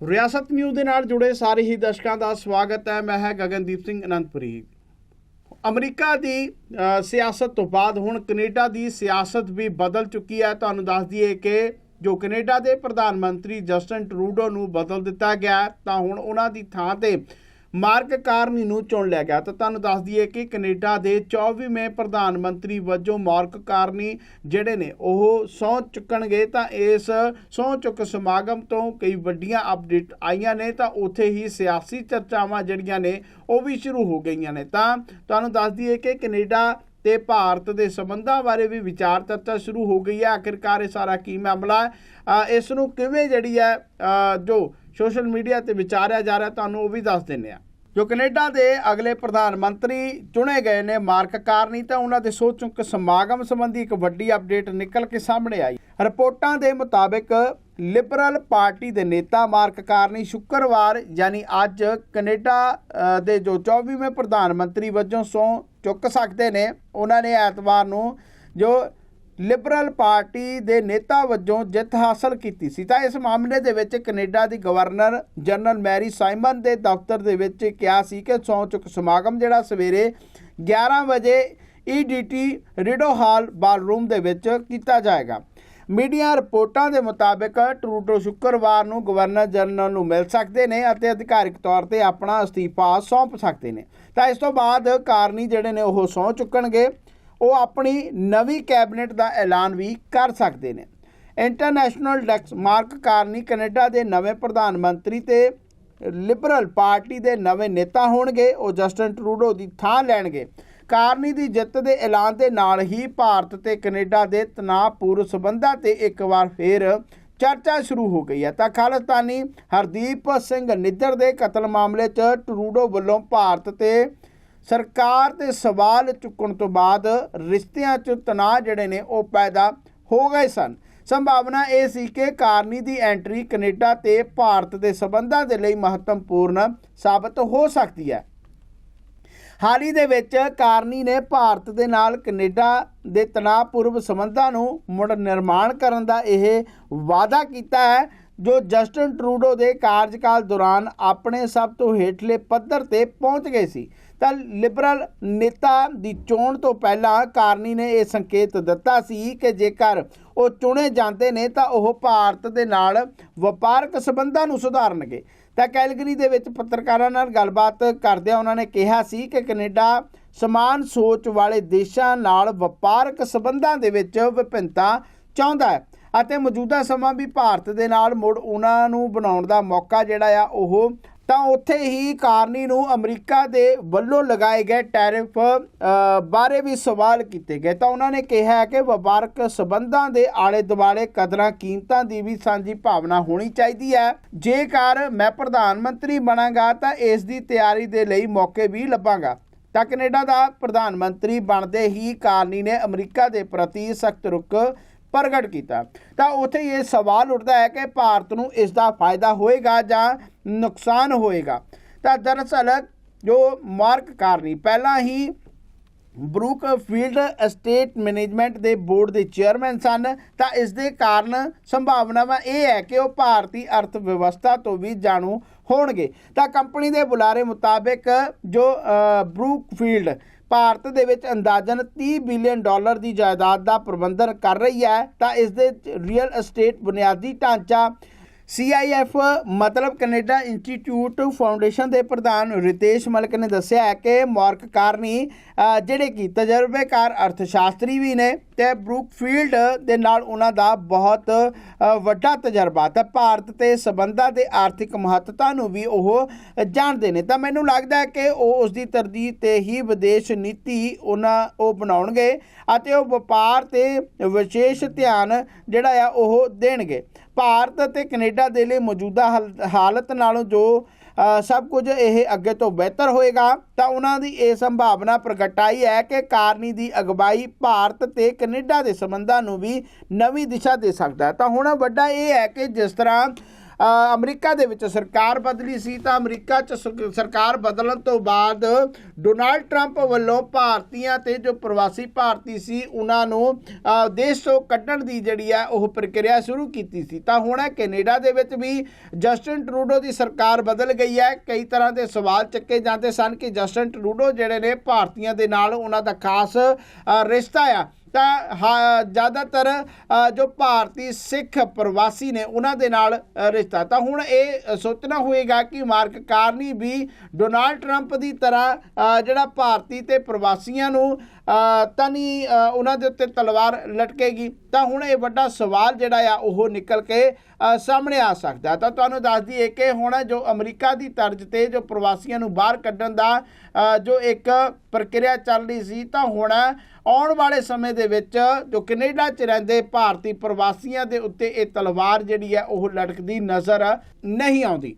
ਰਿਆਸਤ ਨਿਊਜ਼ ਦੇ ਨਾਲ ਜੁੜੇ ਸਾਰੇ ਹੀ ਦਰਸ਼ਕਾਂ ਦਾ ਸਵਾਗਤ ਹੈ। ਮੈਂ ਹੈ ਗਗਨਦੀਪ ਸਿੰਘ ਅਨੰਦਪੁਰੀ। ਅਮਰੀਕਾ ਦੀ ਸਿਆਸਤ ਤੋਂ ਬਾਅਦ ਹੁਣ ਕੈਨੇਡਾ ਦੀ ਸਿਆਸਤ ਵੀ ਬਦਲ ਚੁੱਕੀ ਹੈ। ਤੁਹਾਨੂੰ ਦੱਸ ਦਈਏ ਕਿ ਜੋ ਕੈਨੇਡਾ ਦੇ ਪ੍ਰਧਾਨ ਮੰਤਰੀ ਜਸਟਨ ਟਰੂਡੋ ਨੂੰ ਬਦਲ ਦਿੱਤਾ ਗਿਆ ਤਾਂ ਹੁਣ ਉਹਨਾਂ ਦੀ ਥਾਂ ਤੇ ਮਾਰਕ ਕਾਰਨੀ ਨੂੰ ਚੁਣ ਲਿਆ ਗਿਆ। ਤਾਂ ਤੁਹਾਨੂੰ ਦੱਸ ਦਈਏ ਕਿ ਕੈਨੇਡਾ ਦੇ 24ਵੇਂ ਪ੍ਰਧਾਨ ਮੰਤਰੀ ਵਜੋਂ ਮਾਰਕ ਕਾਰਨੀ ਜਿਹੜੇ ਨੇ, ਉਹ ਸਹੁੰ ਚੁੱਕਣਗੇ। ਤਾਂ ਇਸ ਸਹੁੰ ਚੁੱਕ ਸਮਾਗਮ ਤੋਂ ਕਈ ਵੱਡੀਆਂ ਅਪਡੇਟ ਆਈਆਂ ਨੇ। ਤਾਂ ਉੱਥੇ ਹੀ ਸਿਆਸੀ ਚਰਚਾਵਾਂ ਜਿਹੜੀਆਂ ਨੇ, ਉਹ ਵੀ ਸ਼ੁਰੂ ਹੋ ਗਈਆਂ ਨੇ। ਤਾਂ ਤੁਹਾਨੂੰ ਦੱਸ ਦਈਏ ਕਿ ਕੈਨੇਡਾ ਤੇ ਭਾਰਤ ਦੇ ਸੰਬੰਧਾਂ ਬਾਰੇ ਵੀ ਵਿਚਾਰ ਚਰਚਾ ਸ਼ੁਰੂ ਹੋ ਗਈ ਹੈ। ਆਖਿਰਕਾਰ ਇਹ ਸਾਰਾ ਕੀ ਮਾਮਲਾ ਇਸ ਨੂੰ ਕਿਵੇਂ ਜਿਹੜੀ ਹੈ ਜੋ ਸੋਸ਼ਲ ਮੀਡੀਆ ਤੇ ਵਿਚਾਰਿਆ ਜਾ ਰਿਹਾ, ਤੁਹਾਨੂੰ ਉਹ ਵੀ ਦੱਸ ਦਿੰਨੇ ਆ ਜੋ ਕੈਨੇਡਾ ਦੇ ਅਗਲੇ ਪ੍ਰਧਾਨ ਮੰਤਰੀ ਚੁਣੇ ਗਏ ਨੇ ਮਾਰਕ ਕਾਰਨੀ, ਤਾਂ ਉਹਨਾਂ ਦੇ ਸੋਚ ਚੁੱਕ ਸਮਾਗਮ ਸੰਬੰਧੀ ਇੱਕ ਵੱਡੀ ਅਪਡੇਟ ਨਿਕਲ ਕੇ ਸਾਹਮਣੇ ਆਈ। ਰਿਪੋਰਟਾਂ ਦੇ ਮੁਤਾਬਕ ਲਿਬਰਲ ਪਾਰਟੀ ਦੇ ਨੇਤਾ ਮਾਰਕ ਕਾਰਨੀ ਸ਼ੁੱਕਰਵਾਰ, ਯਾਨੀ ਅੱਜ ਕੈਨੇਡਾ ਦੇ ਜੋ 24ਵੇਂ ਪ੍ਰਧਾਨ ਮੰਤਰੀ ਵਜੋਂ ਸਹੁੰ ਚੁੱਕ ਸਕਦੇ ਨੇ, ਉਹਨਾਂ ਨੇ ਐਤਵਾਰ ਨੂੰ ਜੋ ਲਿਬਰਲ ਪਾਰਟੀ ਦੇ ਨੇਤਾ ਵਜੋਂ ਜਿੱਤ ਹਾਸਲ ਕੀਤੀ ਸੀ। ਤਾਂ ਇਸ ਮਾਮਲੇ ਦੇ ਵਿੱਚ ਕੈਨੇਡਾ ਦੀ ਗਵਰਨਰ ਜਨਰਲ ਮੈਰੀ ਸਾਈਮਨ ਦੇ ਦਫ਼ਤਰ ਦੇ ਵਿੱਚ ਕਿਹਾ ਸੀ ਕਿ ਸਹੁੰ ਚੁੱਕ ਸਮਾਗਮ ਜਿਹੜਾ ਸਵੇਰੇ 11 ਵਜੇ ਈਡੀਟੀ ਰਿਡੋ ਹਾਲ ਬਾਲਰੂਮ ਦੇ ਵਿੱਚ ਕੀਤਾ ਜਾਏਗਾ। ਮੀਡੀਆ ਰਿਪੋਰਟਾਂ ਦੇ ਮੁਤਾਬਕ ਟਰੂਡੋ ਸ਼ੁੱਕਰਵਾਰ ਨੂੰ ਗਵਰਨਰ ਜਨਰਲ ਨੂੰ ਮਿਲ ਸਕਦੇ ਨੇ ਅਤੇ ਅਧਿਕਾਰਿਕ ਤੌਰ ਤੇ ਆਪਣਾ ਅਸਤੀਫਾ ਸੌਂਪ ਸਕਦੇ ਨੇ। ਤਾਂ ਇਸ ਤੋਂ ਬਾਅਦ ਕਾਰਨੀ ਜਿਹੜੇ ਨੇ ਉਹ ਸਹੁੰ ਚੁੱਕਣਗੇ। ਉਹ ਆਪਣੀ ਨਵੀਂ ਕੈਬਨਿਟ ਦਾ ਐਲਾਨ ਵੀ ਕਰ ਸਕਦੇ ਨੇ। ਇੰਟਰਨੈਸ਼ਨਲ ਡੈਕਸ ਮਾਰਕ ਕਾਰਨੀ ਕੈਨੇਡਾ ਦੇ ਨਵੇਂ ਪ੍ਰਧਾਨ ਮੰਤਰੀ ਤੇ ਲਿਬਰਲ ਪਾਰਟੀ ਦੇ ਨਵੇਂ ਨੇਤਾ ਹੋਣਗੇ। ਉਹ ਜਸਟਨ ਟਰੂਡੋ ਦੀ ਥਾਂ ਲੈਣਗੇ। ਕਾਰਨੀ ਦੀ ਜਿੱਤ ਦੇ ਐਲਾਨ ਦੇ ਨਾਲ ਹੀ ਭਾਰਤ ਤੇ ਕੈਨੇਡਾ ਦੇ ਤਣਾਅਪੂਰਨ ਸਬੰਧਾਂ ਤੇ ਇੱਕ ਵਾਰ ਫੇਰ ਚਰਚਾ ਸ਼ੁਰੂ ਹੋ ਗਈ ਹੈ। ਤਾਂ ਖਾਲਿਸਤਾਨੀ ਹਰਦੀਪ ਸਿੰਘ ਨਿੱਜਰ ਦੇ ਕਤਲ ਮਾਮਲੇ 'ਚ ਟਰੂਡੋ ਵੱਲੋਂ ਭਾਰਤ ਤੇ ਸਰਕਾਰ ਦੇ ਸਵਾਲ ਚੁੱਕਣ ਤੋਂ ਬਾਅਦ ਰਿਸ਼ਤਿਆਂ 'ਚ ਤਣਾਅ ਜਿਹੜੇ ਨੇ ਉਹ ਪੈਦਾ ਹੋ ਗਏ ਸਨ। ਸੰਭਾਵਨਾ ਇਹ ਸੀ ਕਿ ਕਾਰਨੀ ਦੀ ਐਂਟਰੀ ਕੈਨੇਡਾ ਤੇ ਭਾਰਤ ਦੇ ਸਬੰਧਾਂ ਦੇ ਲਈ ਮਹੱਤਵਪੂਰਨ ਸਾਬਤ ਹੋ ਸਕਦੀ ਹੈ। ਹਾਲ ਹੀ ਦੇ ਵਿੱਚ ਕਾਰਨੀ ਨੇ ਭਾਰਤ ਦੇ ਨਾਲ ਕੈਨੇਡਾ ਦੇ ਤਣਾਅਪੂਰਵ ਸੰਬੰਧਾਂ ਨੂੰ ਮੁੜ ਨਿਰਮਾਣ ਕਰਨ ਦਾ ਇਹ ਵਾਅਦਾ ਕੀਤਾ ਹੈ, ਜੋ ਜਸਟਨ ਟਰੂਡੋ ਦੇ ਕਾਰਜਕਾਲ ਦੌਰਾਨ ਆਪਣੇ ਸਭ ਤੋਂ ਹੇਠਲੇ ਪੱਧਰ ਤੇ ਪਹੁੰਚ ਗਏ ਸੀ। ਤਾਂ ਲਿਬਰਲ ਨੇਤਾ ਦੀ ਚੋਣ ਤੋਂ ਪਹਿਲਾਂ ਕਾਰਨੀ ਨੇ ਇਹ ਸੰਕੇਤ ਦਿੱਤਾ ਸੀ ਕਿ ਜੇਕਰ ਉਹ ਚੁਣੇ ਜਾਂਦੇ ਨੇ ਤਾਂ ਉਹ ਭਾਰਤ ਦੇ ਨਾਲ ਵਪਾਰਕ ਸੰਬੰਧਾਂ ਨੂੰ ਸੁਧਾਰਨਗੇ। ਤਾਂ ਕੈਲਗਰੀ ਦੇ ਵਿੱਚ ਪੱਤਰਕਾਰਾਂ ਨਾਲ ਗੱਲਬਾਤ ਕਰਦਿਆਂ ਉਹਨਾਂ ਨੇ ਕਿਹਾ ਸੀ ਕਿ ਕੈਨੇਡਾ ਸਮਾਨ ਸੋਚ ਵਾਲੇ ਦੇਸ਼ਾਂ ਨਾਲ ਵਪਾਰਕ ਸੰਬੰਧਾਂ ਦੇ ਵਿੱਚ ਵਿਭਿੰਨਤਾ ਚਾਹੁੰਦਾ ਹੈ ਅਤੇ ਮੌਜੂਦਾ ਸਮਾਂ ਵੀ ਭਾਰਤ ਦੇ ਨਾਲ ਮੁੜ ਉਹਨਾਂ ਨੂੰ ਬਣਾਉਣ ਦਾ ਮੌਕਾ ਜਿਹੜਾ ਆ, ਉਹ ਤਾਂ ਉੱਥੇ ਹੀ ਕਾਰਨੀ ਨੂੰ ਅਮਰੀਕਾ ਦੇ ਵੱਲੋਂ ਲਗਾਏ ਗਏ ਟੈਰਿਫ ਬਾਰੇ ਵੀ ਸਵਾਲ ਕੀਤੇ ਗਏ। ਤਾਂ ਉਹਨਾਂ ਨੇ ਕਿਹਾ ਕਿ ਵਪਾਰਕ ਸਬੰਧਾਂ ਦੇ ਆਲੇ ਦੁਆਲੇ ਕਦਰਾਂ ਕੀਮਤਾਂ ਦੀ ਵੀ ਸਾਂਝੀ ਭਾਵਨਾ ਹੋਣੀ ਚਾਹੀਦੀ ਹੈ। ਜੇਕਰ ਮੈਂ ਪ੍ਰਧਾਨ ਮੰਤਰੀ ਬਣਾਂਗਾ, ਤਾਂ ਇਸ ਦੀ ਤਿਆਰੀ ਦੇ ਲਈ ਮੌਕੇ ਵੀ ਲੱਭਾਂਗਾ। ਤਾਂ ਕੈਨੇਡਾ ਦਾ ਪ੍ਰਧਾਨ ਮੰਤਰੀ ਬਣਦੇ ਹੀ ਕਾਰਨੀ ਨੇ ਅਮਰੀਕਾ ਦੇ ਪ੍ਰਤੀ ਸਖਤ ਰੁਖ ਪ੍ਰਗਟ ਕੀਤਾ। ਤਾਂ ਉੱਥੇ ਇਹ ਸਵਾਲ ਉੱਠਦਾ ਹੈ ਕਿ ਭਾਰਤ ਨੂੰ ਇਸ ਦਾ ਫਾਇਦਾ ਹੋਏਗਾ ਜਾਂ ਨੁਕਸਾਨ ਹੋਏਗਾ। ਤਾਂ ਦਰਅਸਲ ਜੋ ਮਾਰਕ ਕਾਰਨੀ, ਪਹਿਲਾਂ ਹੀ ਬਰੂਕ ਫੀਲਡ ਐਸਟੇਟ ਮੈਨੇਜਮੈਂਟ ਦੇ ਬੋਰਡ ਦੇ ਚੇਅਰਮੈਨ ਸਨ, ਤਾਂ ਇਸ ਦੇ ਕਾਰਨ ਸੰਭਾਵਨਾਵਾਂ ਇਹ ਹੈ ਕਿ ਉਹ ਭਾਰਤੀ ਅਰਥ ਵਿਵਸਥਾ ਤੋਂ ਵੀ ਜਾਣੂ ਹੋਣਗੇ। ਤਾਂ ਕੰਪਨੀ ਦੇ ਬੁਲਾਰੇ ਮੁਤਾਬਕ ਜੋ ਬਰੂਕ ਫੀਲਡ ਭਾਰਤ ਦੇ ਵਿੱਚ ਅੰਦਾਜ਼ਨ 30 ਬਿਲੀਅਨ ਡਾਲਰ ਦੀ ਜਾਇਦਾਦ ਦਾ ਪ੍ਰਬੰਧਨ ਕਰ ਰਹੀ ਹੈ, ਤਾਂ ਇਸ ਦੇ ਰੀਅਲ ਐਸਟੇਟ ਬੁਨਿਆਦੀ ਢਾਂਚਾ CIF ਮਤਲਬ ਕੈਨੇਡਾ ਇੰਸਟੀਚਿਊਟ ਫਾਊਂਡੇਸ਼ਨ ਦੇ ਪ੍ਰਧਾਨ ਰਿਤੇਸ਼ ਮਲਕ ਨੇ ਦੱਸਿਆ ਹੈ ਕਿ ਮਾਰਕ ਕਾਰਨੀ ਜਿਹੜੇ ਕਿ ਤਜਰਬੇਕਾਰ ਅਰਥਸ਼ਾਸਤਰੀ ਵੀ ਨੇ ਤੇ ਬਰੁਕਫੀਲਡ ਦੇ ਨਾਲ ਉਹਨਾਂ ਦਾ ਬਹੁਤ ਵੱਡਾ ਤਜਰਬਾ ਤੇ ਭਾਰਤ ਤੇ ਸਬੰਧਾਂ ਦੇ ਆਰਥਿਕ ਮਹੱਤਤਾ ਨੂੰ ਵੀ ਉਹ ਜਾਣਦੇ ਨੇ। ਤਾਂ ਮੈਨੂੰ ਲੱਗਦਾ ਹੈ ਕਿ ਉਹ ਉਸ ਦੀ ਤਰਜੀਹ ਤੇ ਹੀ ਵਿਦੇਸ਼ ਨੀਤੀ ਉਹਨਾਂ, ਉਹ ਬਣਾਉਣਗੇ ਅਤੇ ਉਹ ਵਪਾਰ ਤੇ ਵਿਸ਼ੇਸ਼ ਧਿਆਨ ਜਿਹੜਾ ਆ ਉਹ ਦੇਣਗੇ। ਭਾਰਤ ਅਤੇ ਕੈਨੇਡਾ ਦੇ ਲਈ ਮੌਜੂਦਾ ਹਾਲ- ਹਾਲਤ ਨਾਲੋਂ ਜੋ ਸਭ ਕੁਝ ਇਹ ਅੱਗੇ ਤੋਂ ਬਿਹਤਰ ਹੋਏਗਾ, ਤਾਂ ਉਹਨਾਂ ਦੀ ਇਹ ਸੰਭਾਵਨਾ ਪ੍ਰਗਟਾਈ ਹੈ ਕਿ ਕਾਰਨੀ ਦੀ ਅਗਵਾਈ ਭਾਰਤ ਤੇ ਕੈਨੇਡਾ ਦੇ ਸੰਬੰਧਾਂ ਨੂੰ ਵੀ ਨਵੀਂ ਦਿਸ਼ਾ ਦੇ ਸਕਦਾ ਤਾਂ ਹੁਣ ਵੱਡਾ ਇਹ ਹੈ ਕਿ ਜਿਸ ਤਰ੍ਹਾਂ ਅਮਰੀਕਾ ਦੇ ਵਿੱਚ ਸਰਕਾਰ ਬਦਲੀ ਸੀ ਤਾਂ ਅਮਰੀਕਾ 'ਚ ਸ- ਸਰਕਾਰ ਬਦਲਣ ਤੋਂ ਬਾਅਦ ਡੋਨਾਲਡ ਟਰੰਪ ਵੱਲੋਂ ਭਾਰਤੀਆਂ ਤੇ ਜੋ ਪ੍ਰਵਾਸੀ ਭਾਰਤੀ ਸੀ, ਉਹਨਾਂ ਨੂੰ ਦੇਸ਼ ਤੋਂ ਕੱਢਣ ਦੀ ਜਿਹੜੀ ਹੈ ਉਹ ਪ੍ਰਕਿਰਿਆ ਸ਼ੁਰੂ ਕੀਤੀ ਸੀ। ਤਾਂ ਹੁਣ ਕੈਨੇਡਾ ਦੇ ਵਿੱਚ ਵੀ ਜਸਟਿਨ ਟਰੂਡੋ ਦੀ ਸਰਕਾਰ ਬਦਲ ਗਈ ਹੈ। ਕਈ ਤਰ੍ਹਾਂ ਦੇ ਸਵਾਲ ਚੱਕੇ ਜਾਂਦੇ ਸਨ ਕਿ ਜਸਟਿਨ ਟਰੂਡੋ ਜਿਹੜੇ ਨੇ, ਭਾਰਤੀਆਂ ਦੇ ਨਾਲ ਉਹਨਾਂ ਦਾ ਖਾਸ ਰਿਸ਼ਤਾ ਆ। ਤਾਂ ਹਾਂ, ਜ਼ਿਆਦਾਤਰ ਜੋ ਭਾਰਤੀ ਸਿੱਖ ਪ੍ਰਵਾਸੀ ਨੇ ਉਹਨਾਂ ਦੇ ਨਾਲ ਰਿਸ਼ਤਾ। ਤਾਂ ਹੁਣ ਇਹ ਸੋਚਣਾ ਹੋਏਗਾ ਕਿ ਮਾਰਕ ਕਾਰਨੀ ਵੀ ਡੋਨਾਲਡ ਟਰੰਪ ਦੀ ਤਰ੍ਹਾਂ ਜਿਹੜਾ ਭਾਰਤੀ ਤੇ ਪ੍ਰਵਾਸੀਆਂ ਨੂੰ ਤਾਂ ਨਹੀਂ ਉਹਨਾਂ ਦੇ ਉੱਤੇ ਤਲਵਾਰ ਲਟਕੇਗੀ। ਤਾਂ ਹੁਣ ਇਹ ਵੱਡਾ ਸਵਾਲ ਜਿਹੜਾ ਆ ਉਹ ਨਿਕਲ ਕੇ ਸਾਹਮਣੇ ਆ ਸਕਦਾ। ਤਾਂ ਤੁਹਾਨੂੰ ਦੱਸ ਦਈਏ ਕਿ ਹੁਣ ਜੋ ਅਮਰੀਕਾ ਦੀ ਤਰਜ਼ ਤੇ ਜੋ ਪ੍ਰਵਾਸੀਆਂ ਨੂੰ ਬਾਹਰ ਕੱਢਣ ਦਾ ਜੋ ਇੱਕ ਪ੍ਰਕਿਰਿਆ ਚੱਲ ਰਹੀ ਸੀ ਤਾਂ ਹੁਣ ਆਉਣ ਵਾਲੇ ਸਮੇਂ ਦੇ ਵਿੱਚ ਜੋ ਕੈਨੇਡਾ 'ਚ ਰਹਿੰਦੇ ਭਾਰਤੀ ਪ੍ਰਵਾਸੀਆਂ ਦੇ ਉੱਤੇ ਇਹ ਤਲਵਾਰ ਜਿਹੜੀ ਹੈ ਉਹ ਲਟਕਦੀ ਨਜ਼ਰ ਨਹੀਂ ਆਉਂਦੀ।